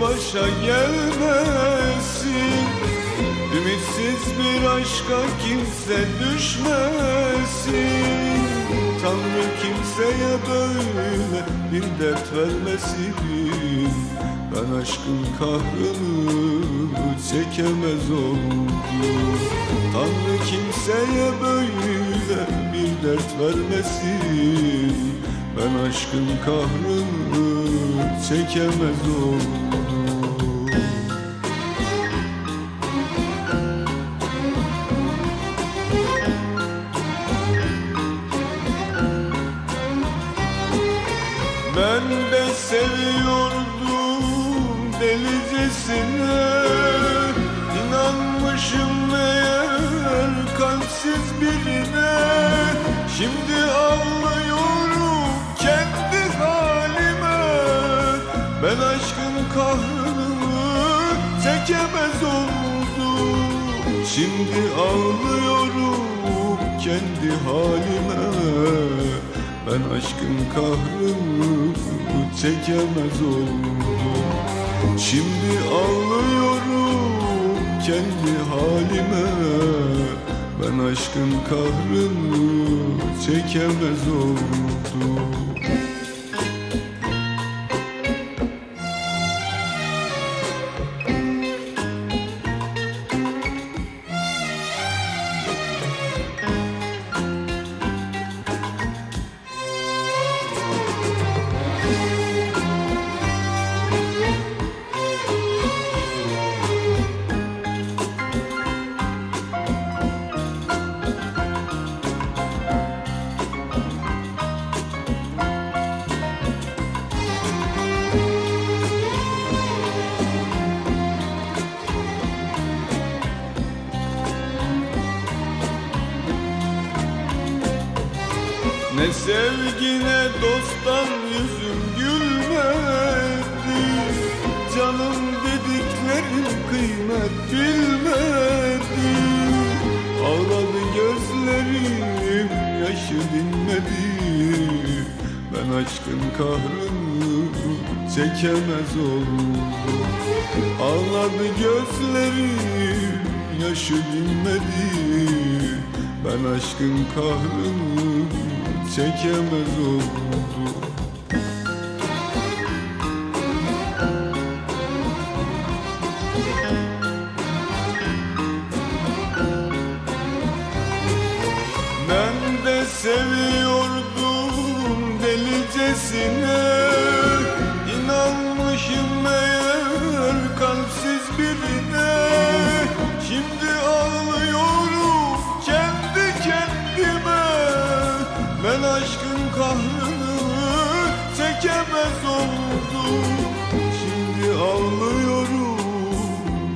başa gelmesin. Ümitsiz bir aşka kimse düşmesin. Tanrı kimseye böyle bir dert vermesin. Ben aşkın kahrını çekemez oldum. Tanrı kimseye böyle bir dert vermesin. Ben aşkın kahrını çekemez oldum Ben de seviyordum delicesine İnanmışım meğer kalpsiz birine. Şimdi ağlıyorum kendi halime. Ben aşkın kahrını çekemez oldum. Şimdi ağlıyorum kendi halime Ben aşkın kahrını çekemez oldum. Şimdi ağlıyorum kendi halime. Ben aşkın kahrını çekemez oldum Ne sevgine dosttan yüzüm gülmedi. Canım dediklerin kıymet bilmedi. Ağladı gözlerim yaşı dinmedi. Ben aşkın kahrını çekemez oldum. Ağladı gözlerim yaşı dinmedi Ben aşkın kahrını çekemez oldum. Ben de seviyordum delicesine. İnanmışım meğer kalpsiz birine aşkın kahrını çekemez oldum. Şimdi ağlıyorum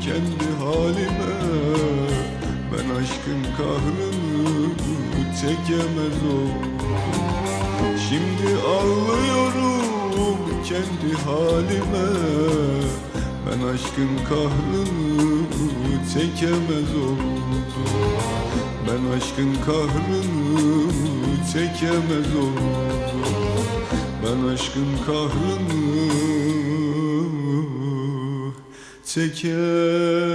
kendi halime. Ben aşkın kahrını çekemez oldum. Şimdi ağlıyorum kendi halime. Ben aşkın kahrını çekemez oldum Ben aşkın kahrını çekemez oldum. Ben aşkın kahrını çekemez